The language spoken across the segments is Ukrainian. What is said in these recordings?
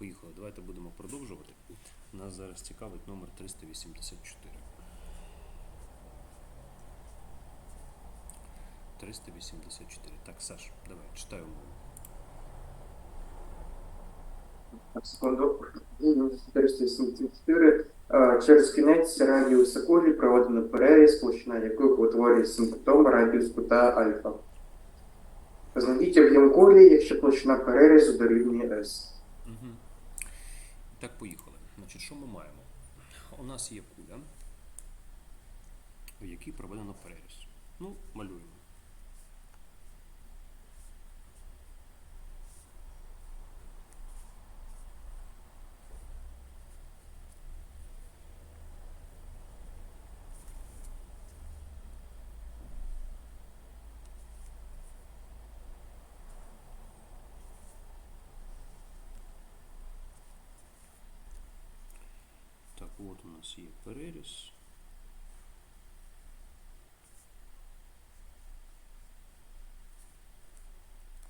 поїхали. Давайте будемо продовжувати. Нас зараз цікавить номер 384. 384. Так, Саш, давай, читаю мову. Секунду. 474. Е, Через кінець радіуса кулі проведено переріз, площина якої утворює симптом радіус кута альфа. Знайдіть об'єм кулі, якщо площина перерізу дорівнює S. Так, поїхали. Значить, що ми маємо? У нас є куля, в якій проведено переріз. Ну, малюємо. Так, от у нас є переріз.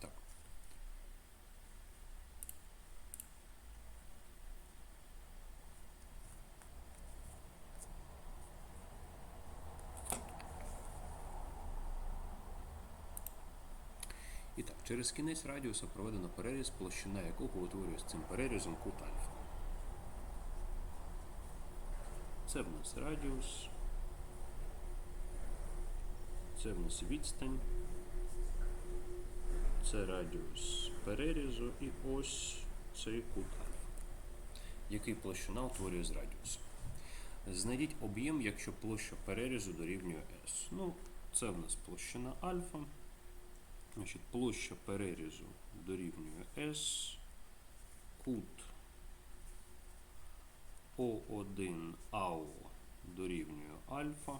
Так. І так, через кінець радіуса проведено переріз, площина якого утворює з цим перерізом кут альфа. Це в нас радіус. Це в нас відстань. Це радіус перерізу і ось цей кут альфа, який площина утворює з радіусом. Знайдіть об'єм, якщо площа перерізу дорівнює S. Ну, це в нас площина альфа. Значить, площа перерізу дорівнює S. Кут О1 АО дорівнює альфа.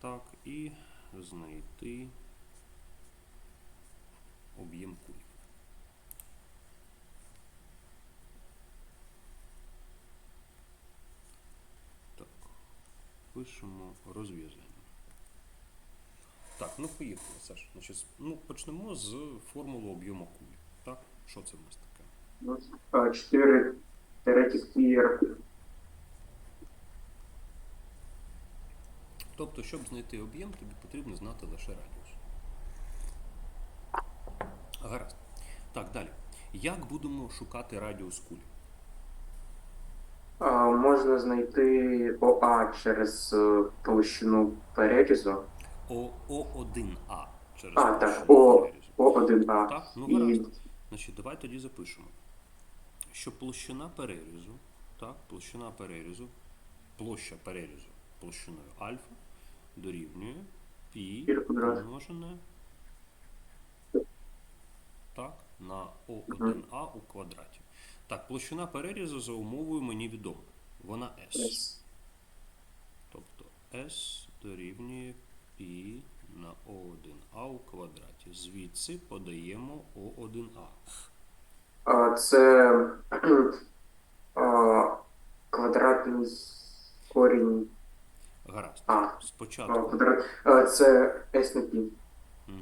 Так, і знайти об'єм кулі. Так, пишемо розв'язання. Так, ну поїхали, Саш. Значить, ну, почнемо з формули об'єму кулі. Так, що це в нас таке? 4 третіх пір. Тобто, щоб знайти об'єм, тобі потрібно знати лише радіус. Гаразд. Так, далі. Як будемо шукати радіус кулі? Можна знайти ОА через е, площину перерізу. О, О1А через А, так, площину О, перерізу. О1А. Так, ну І. Значить, давай тоді запишемо, що площина перерізу, так, площина перерізу, площа перерізу площиною альфа дорівнює пі помножене так, на О1А у квадраті. Так, площина перерізу за умовою мені відома. Вона S. Тобто S дорівнює пі на О1А у квадраті. Звідси подаємо О1А. А, Це а, квадратний корінь. Гаразд. А, Спочатку. квадрат. а, Це S на пі. Угу.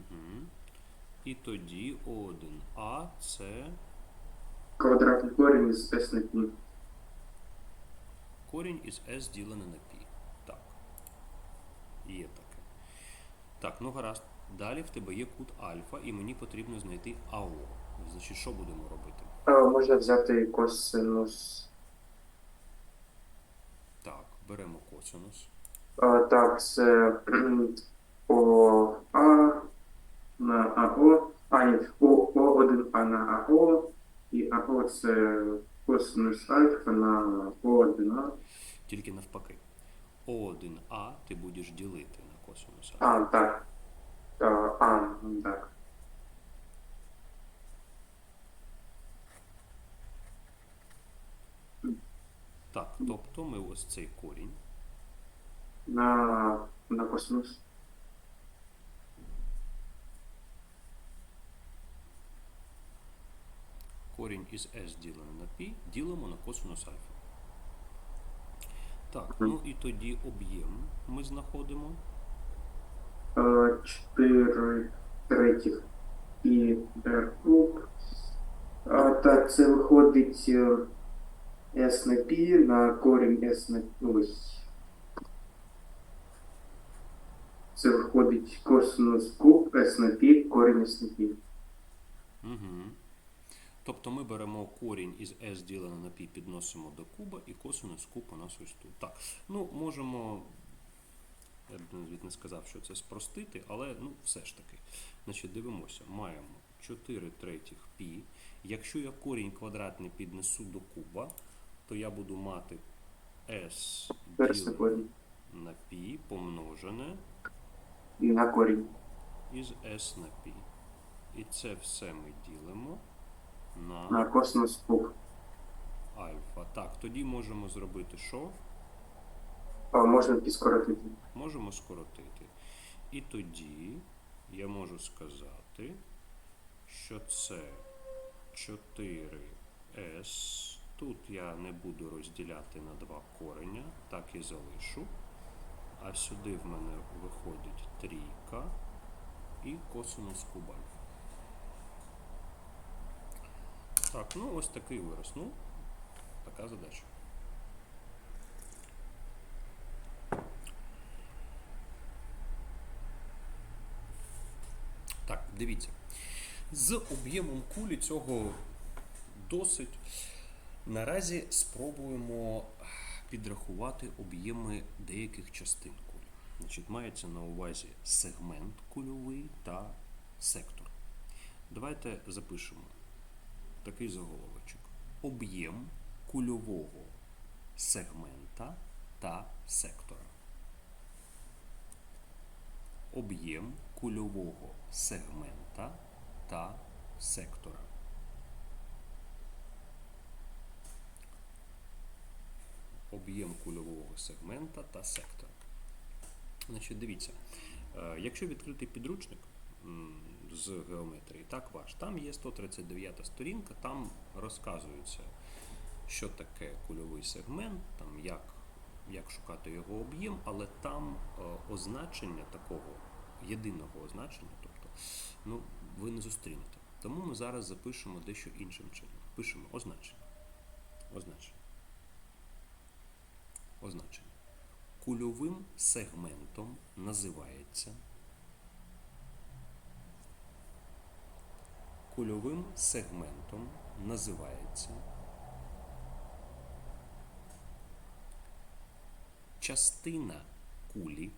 І тоді О1А це Квадратний корінь із S на пі. корінь із S ділене на пі. Так. Є таке. Так, ну гаразд. Далі в тебе є кут альфа, і мені потрібно знайти АО. Значить, що будемо робити? А, Можна взяти косинус. Так, беремо косинус. А, Так, це О А на АО. А, ні, О, О1А на АО. І АО це косинус альфа на О1А. Тільки навпаки. О1А ти будеш ділити на косинус альфа. А, так. А, а, так. Так, тобто ми ось цей корінь. На, на косинус. Корінь із S ділене на π ділимо на косинус альфа. Так, ну і тоді об'єм ми знаходимо. 4 третіх і R куб. А, так, це виходить е, S на π на корінь S на ось. Це виходить косинус куб S на π, корінь S на π. Угу. Тобто ми беремо корінь із s ділене на π, підносимо до куба, і косинус куб у нас ось тут. Так, ну можемо, я б навіть не сказав, що це спростити, але ну все ж таки. Значить, дивимося, маємо 4 третіх π. Якщо я корінь квадратний піднесу до куба, то я буду мати s Перший ділене корінь. на π помножене На корінь. із s на π. І це все ми ділимо на На косинус куб. альфа. Так, тоді можемо зробити що? Можна підскоротити. Можемо скоротити. І тоді я можу сказати, що це 4s. Тут я не буду розділяти на два кореня, так і залишу. А сюди в мене виходить трійка і косинус куб альфа. Так, ну ось такий вираз. Ну, така задача. Так, дивіться. З об'ємом кулі цього досить. Наразі спробуємо підрахувати об'єми деяких частин кулі. Значить, мається на увазі сегмент кульовий та сектор. Давайте запишемо такий заголовочок. Об'єм кульового сегмента та сектора. Об'єм кульового сегмента та сектора. Об'єм кульового сегмента та сектора. Значить, дивіться, е, якщо відкрити підручник з геометрії, так ваш, там є 139 сторінка, там розказується, що таке кульовий сегмент, там як, як шукати його об'єм, але там е, означення такого єдиного означення, тобто, ну, ви не зустрінете. Тому ми зараз запишемо дещо іншим чином. Пишемо означення. Означення. Означення. Кульовим сегментом називається кульовим сегментом називається частина кулі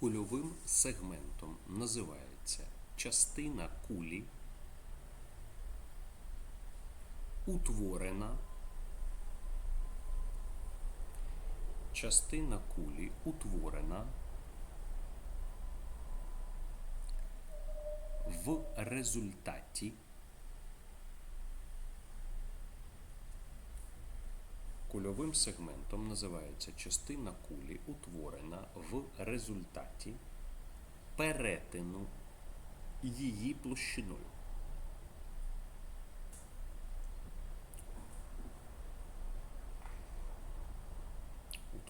кульовим сегментом називається частина кулі утворена частина кулі утворена в результаті кульовим сегментом називається частина кулі утворена в результаті перетину її площиною.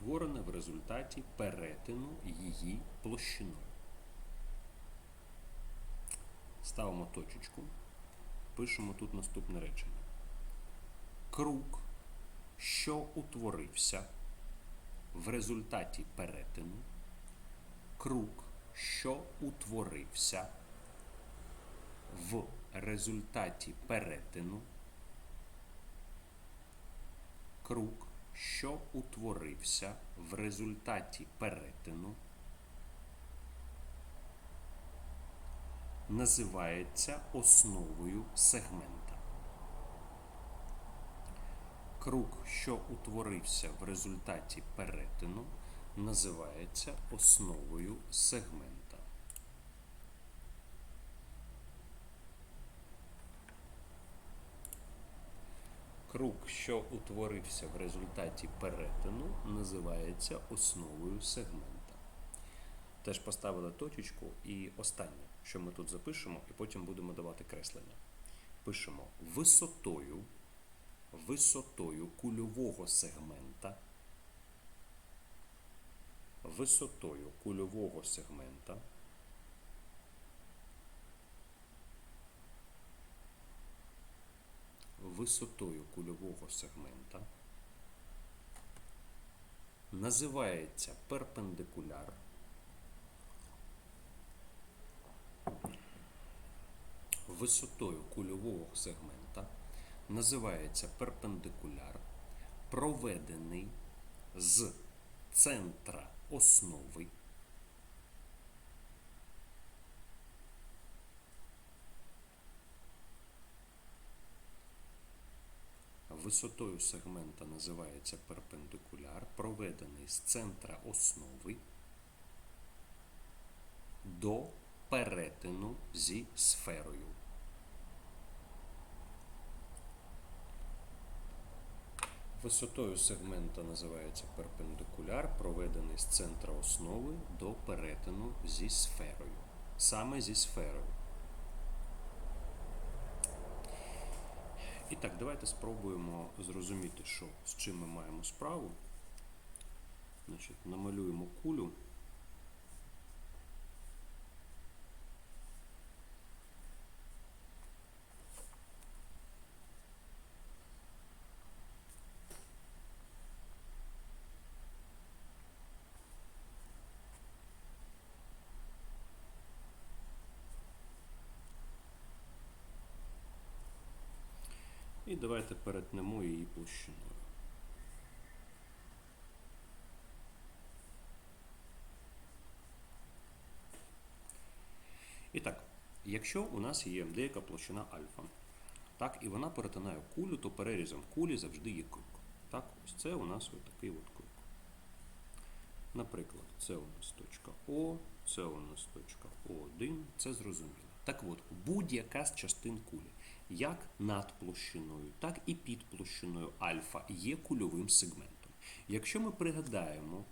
Утворене в результаті перетину її площиною. Ставимо точечку, пишемо тут наступне речення. Круг, що утворився в результаті перетину, круг, що утворився в результаті перетину, круг, що утворився в результаті перетину, називається основою сегмента. Круг, що утворився в результаті перетину, називається основою сегмента. Круг, що утворився в результаті перетину, називається основою сегмента. Теж поставили точечку і останнє, що ми тут запишемо, і потім будемо давати креслення. Пишемо висотою, висотою кульового сегмента, висотою кульового сегмента висотою кульового сегмента називається перпендикуляр. Висотою кульового сегмента називається перпендикуляр, проведений з центра основи Висотою сегмента називається перпендикуляр, проведений з центра основи до перетину зі сферою. Висотою сегмента називається перпендикуляр, проведений з центра основи до перетину зі сферою. Саме зі сферою. І так, давайте спробуємо зрозуміти, що, з чим ми маємо справу. Значить, намалюємо кулю. Давайте перетнемо її площиною. І так, якщо у нас є деяка площина альфа, так, і вона перетинає кулю, то перерізом кулі завжди є круг. Так, ось це у нас ось такий от круг. Наприклад, це у нас точка О, це у нас точка О1, це зрозуміло. Так от, будь-яка з частин кулі, як над площиною, так і під площиною альфа є кульовим сегментом. Якщо ми пригадаємо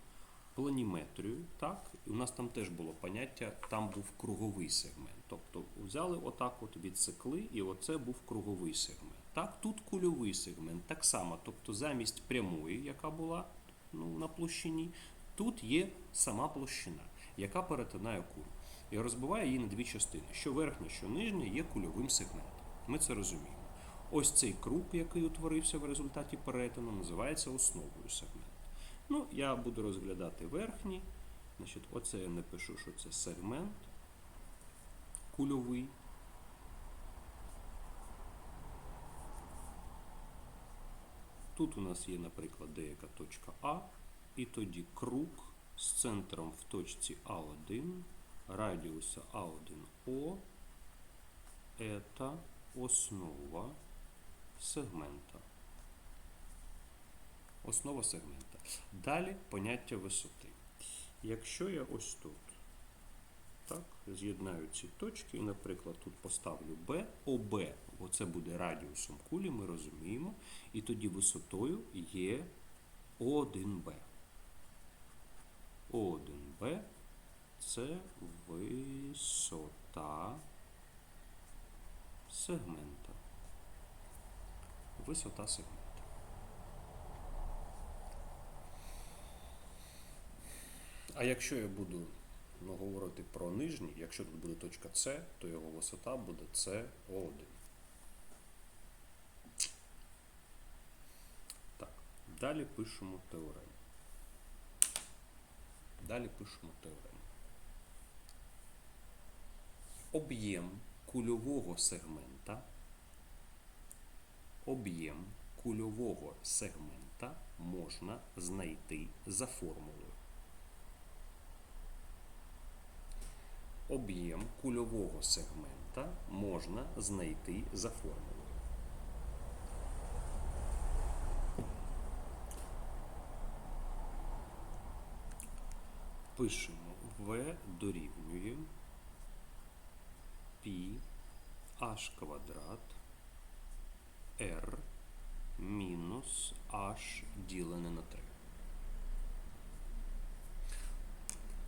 планіметрію, так, у нас там теж було поняття, там був круговий сегмент. Тобто взяли отак, от відсекли, і оце був круговий сегмент. Так, тут кульовий сегмент, так само. Тобто замість прямої, яка була ну, на площині, тут є сама площина, яка перетинає кулю. І розбиває її на дві частини. Що верхня, що нижня є кульовим сегментом. Ми це розуміємо. Ось цей круг, який утворився в результаті перетину, називається основою сегменту. Ну, я буду розглядати верхній. Значить, оце я напишу, що це сегмент кульовий. Тут у нас є, наприклад, деяка точка А, і тоді круг з центром в точці А1, радіуса А1О, це основа сегмента. Основа сегмента. Далі поняття висоти. Якщо я ось тут так, з'єднаю ці точки наприклад, тут поставлю B, ОБ, оце буде радіусом кулі, ми розуміємо, і тоді висотою є О1Б. О1Б це висота сегмента. Висота сегмента. А якщо я буду ну, говорити про нижній, якщо тут буде точка С, то його висота буде СО1. Так, далі пишемо теорему. Далі пишемо теорему. Об'єм кульового сегмента. Об'єм кульового сегмента можна знайти за формулою. Об'єм кульового сегмента можна знайти за формулою. Пишемо В дорівнює π h квадрат r мінус h ділене на 3.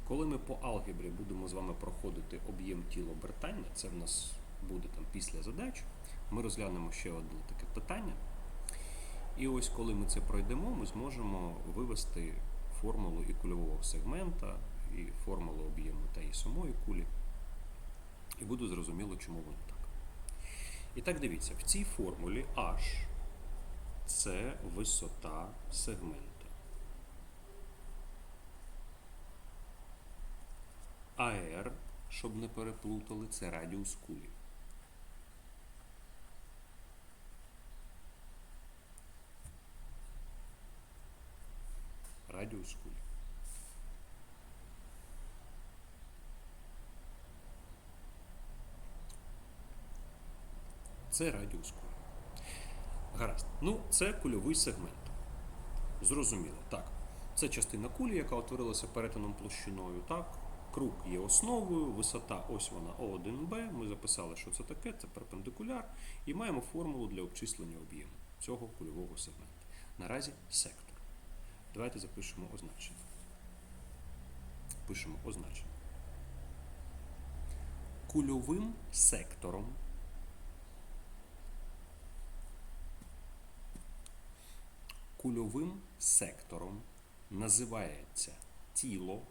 Коли ми по алгебрі будемо з вами проходити об'єм тіла обертання, це в нас буде там після задач, ми розглянемо ще одне таке питання. І ось коли ми це пройдемо, ми зможемо вивести формулу і кульового сегмента, і формулу об'єму та і самої кулі. І буде зрозуміло, чому воно так. І так дивіться, в цій формулі H це висота сегмента. АР, щоб не переплутали, це радіус кулі. Радіус кулі. Це радіус кулі. Гаразд. Ну, це кульовий сегмент. Зрозуміло. Так. Це частина кулі, яка утворилася перетином площиною. Так. Круг є основою, висота ось вона О1Б. Ми записали, що це таке, це перпендикуляр, і маємо формулу для обчислення об'єму цього кульового сегмента. Наразі сектор. Давайте запишемо означення. Пишемо означення. Кульовим сектором кульовим сектором називається тіло,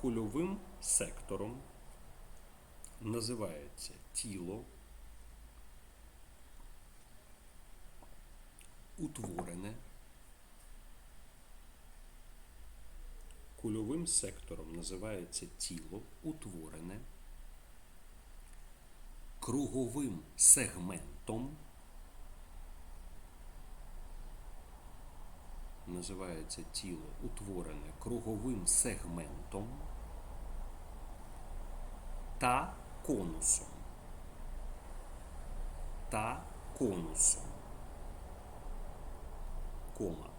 кульовим сектором називається тіло, утворене кульовим сектором називається тіло, утворене круговим сегментом називається тіло утворене круговим сегментом та конусом. Та конусом. Кома.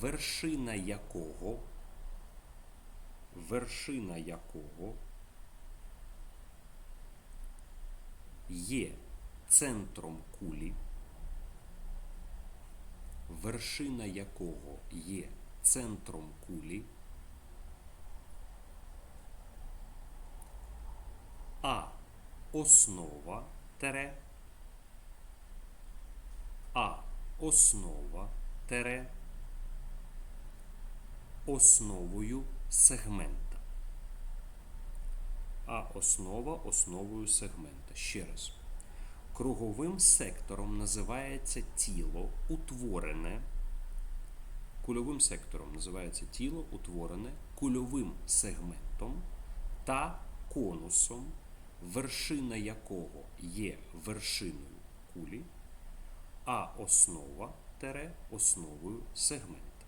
Вершина якого вершина якого є центром кулі, вершина якого є центром кулі, а основа тере, а основа тере основою сегмента. А основа основою сегмента. Ще раз. Круговим сектором називається тіло утворене. Кульовим сектором називається тіло утворене кульовим сегментом та конусом, вершина якого є вершиною кулі, а основа тере основою сегмента.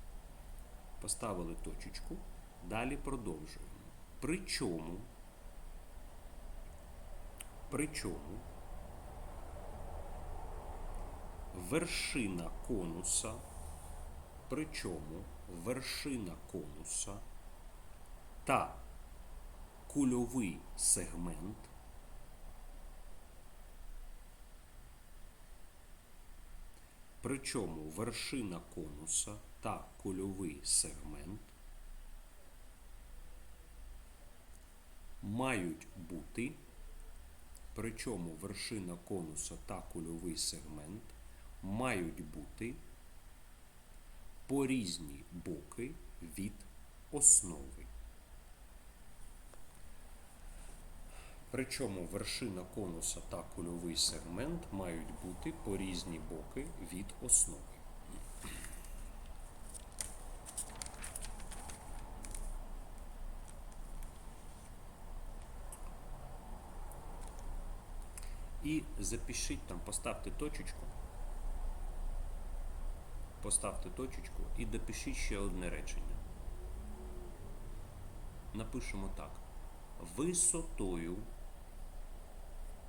Поставили точечку, далі продовжуємо. Причому, причому вершина конуса, причому вершина конуса та кульовий сегмент Причому вершина конуса та кульовий сегмент мають бути, причому вершина конуса та кульовий сегмент мають бути по різні боки від основи. Причому вершина конуса та кульовий сегмент мають бути по різні боки від основи. І запишіть там, поставте точечку. Поставте точечку і допишіть ще одне речення. Напишемо так. Висотою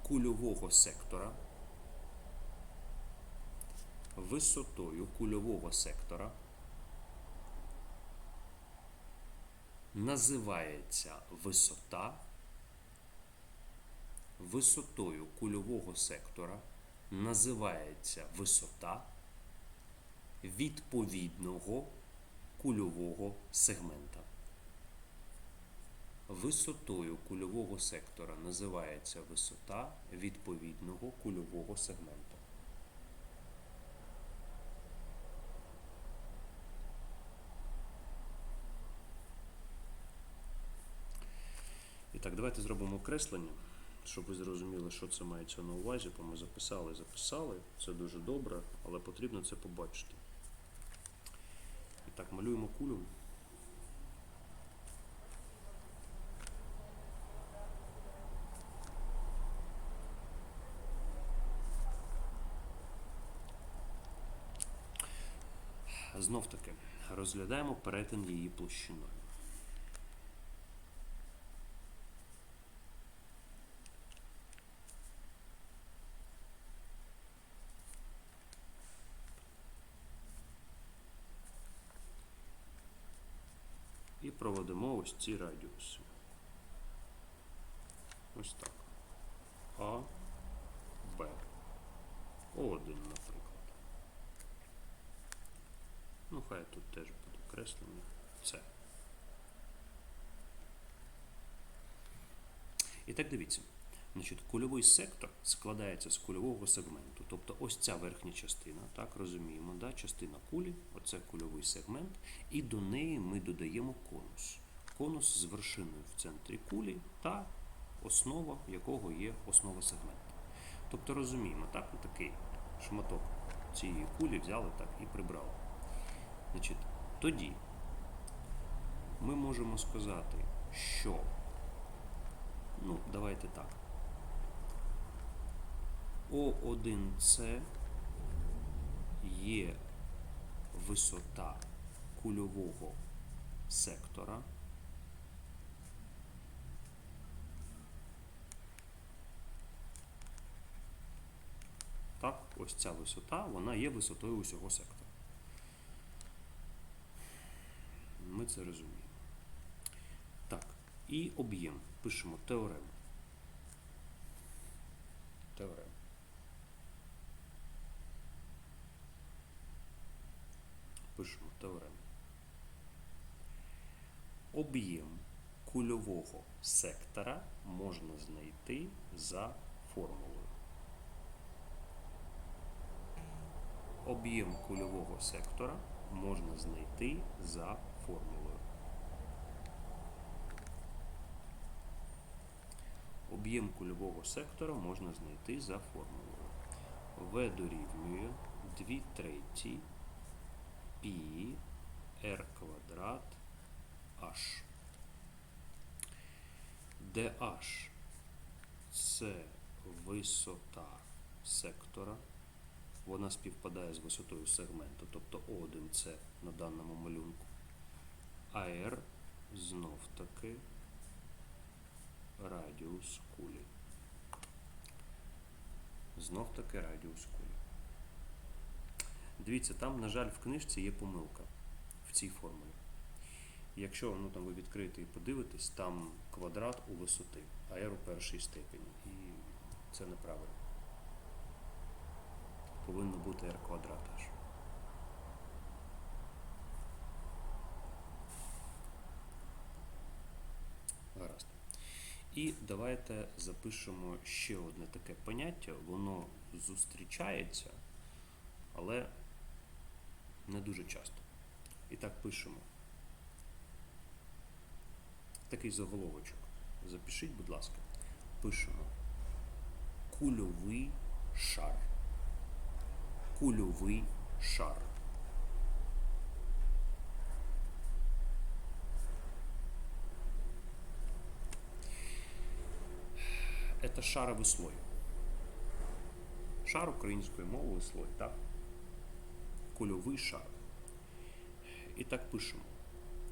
кульового сектора. Висотою кульового сектора називається висота. Висотою кульового сектора називається висота відповідного кульового сегмента. Висотою кульового сектора називається висота відповідного кульового сегмента. І так, давайте зробимо окреслення, щоб ви зрозуміли, що це мається на увазі, бо ми записали, записали. Це дуже добре, але потрібно це побачити. І так, малюємо кулю. Знов таки, розглядаємо перетин її площиною. Проведемо ось ці радіуси. Ось так. А, Б. О1, наприклад. Ну, хай тут теж буде креслення. С. І так дивіться. Значить, кульовий сектор складається з кульового сегменту. Тобто ось ця верхня частина, так розуміємо, да? частина кулі, оце кульовий сегмент, і до неї ми додаємо конус. Конус з вершиною в центрі кулі та основа якого є основа сегмента. Тобто розуміємо, так, такий шматок цієї кулі взяли так і прибрали. Значить, тоді ми можемо сказати, що, ну, давайте так. О1С є висота кульового сектора. Так, ось ця висота, вона є висотою усього сектора. Ми це розуміємо. Так, і об'єм. Пишемо теорему. Теорема. Пишемо теорему. Об'єм кульового сектора можна знайти за формулою. Об'єм кульового сектора можна знайти за формулою. Об'єм кульового сектора можна знайти за формулою. В дорівнює 2 треті π r квадрат h. Де h це висота сектора. Вона співпадає з висотою сегменту, тобто O1 це на даному малюнку. А R знов таки радіус кулі. Знов таки радіус кулі. Дивіться, там, на жаль, в книжці є помилка в цій формулі. Якщо ну, там, ви відкриєте і подивитесь, там квадрат у висоти, а r у першій степені. І це неправильно. Повинно бути r квадрат аж. Гаразд. І давайте запишемо ще одне таке поняття. Воно зустрічається, але не дуже часто. І так пишемо. Такий заголовочок. Запишіть, будь ласка. Пишемо кульовий шар. Кульовий шар. Это шаровий слой. Шар українською мовою слой, так? Кульовий шар. І так пишемо.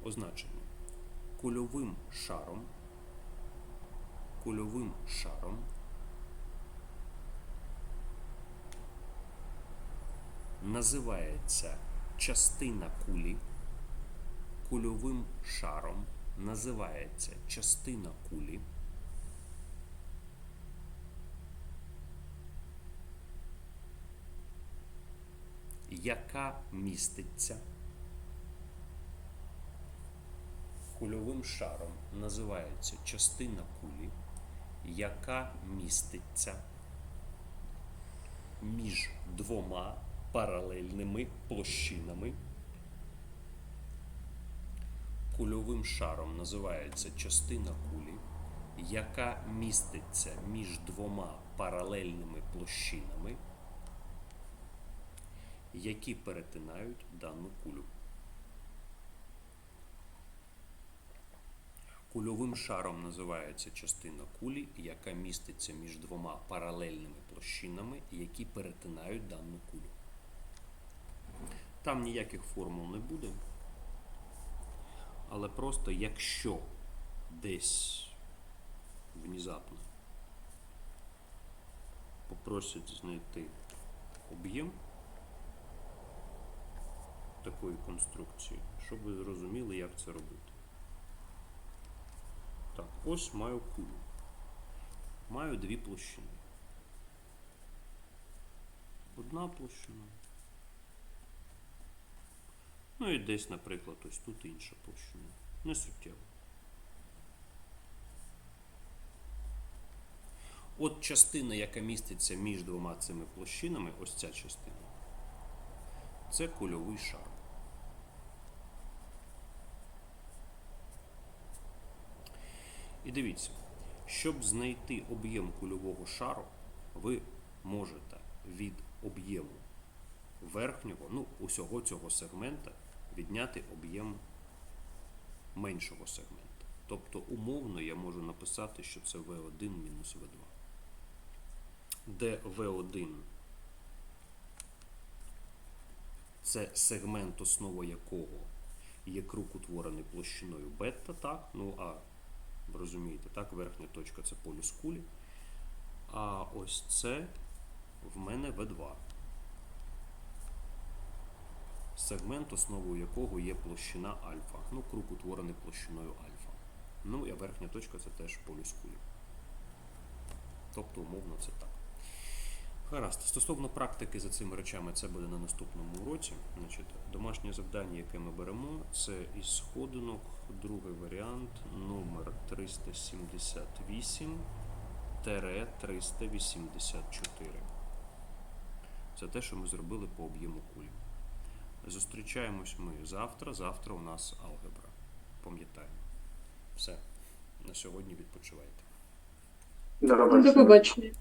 Означення. Кульовим шаром. Кульовим шаром. Називається частина кулі. Кульовим шаром називається частина кулі. Яка міститься кульовим шаром називається частина кулі, яка міститься між двома паралельними площинами. Кульовим шаром називається частина кулі, яка міститься між двома паралельними площинами, які перетинають дану кулю. Кульовим шаром називається частина кулі, яка міститься між двома паралельними площинами, які перетинають дану кулю. Там ніяких формул не буде. Але просто якщо десь внезапно попросять знайти об'єм такої конструкції, щоб ви зрозуміли, як це робити. Так, ось маю кулю. Маю дві площини. Одна площина. Ну і десь, наприклад, ось тут інша площина. Не суттєво. От частина, яка міститься між двома цими площинами, ось ця частина, це кульовий шар. І дивіться, щоб знайти об'єм кульового шару, ви можете від об'єму верхнього, ну, усього цього сегмента відняти об'єм меншого сегмента. Тобто, умовно я можу написати, що це V1 мінус V2. Де V1 це сегмент, основа якого є круг утворений площиною бета, так? Ну а ви розумієте, так, верхня точка це полюс кулі. А ось це в мене В2. Сегмент, основою якого є площина альфа. Ну, круг утворений площиною альфа. Ну і верхня точка це теж полюс кулі. Тобто, умовно, це так. Гаразд. Стосовно практики за цими речами, це буде на наступному уроці. Значить, домашнє завдання, яке ми беремо, це із сходинок, другий варіант, номер 378 384. Це те, що ми зробили по об'єму кулі. Зустрічаємось ми завтра. Завтра у нас алгебра. Пам'ятаємо. Все. На сьогодні відпочивайте. До побачення.